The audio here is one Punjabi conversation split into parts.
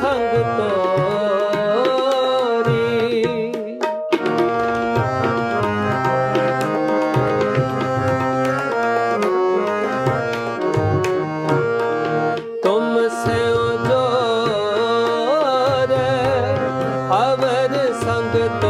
ਸੰਗ ਤੋਰੀ ਤੁਮ ਸਿਉ ਜੋਰੇ ਅਵਰ ਸੰਗ ਤੋਰੀ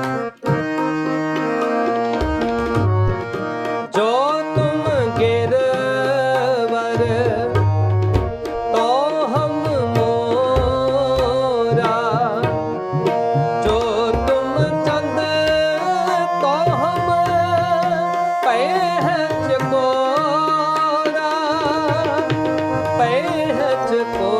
to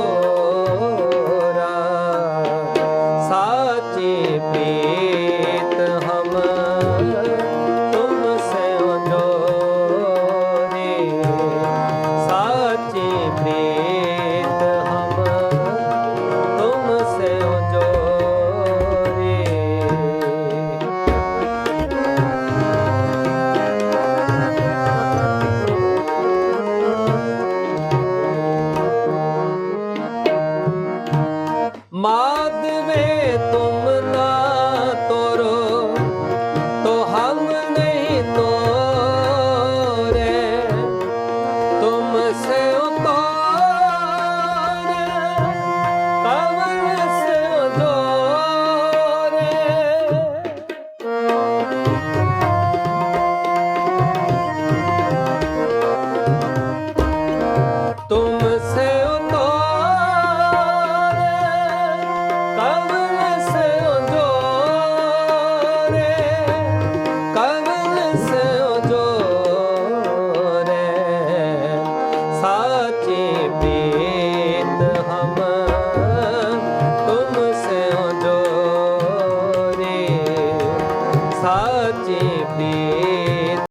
say chép đi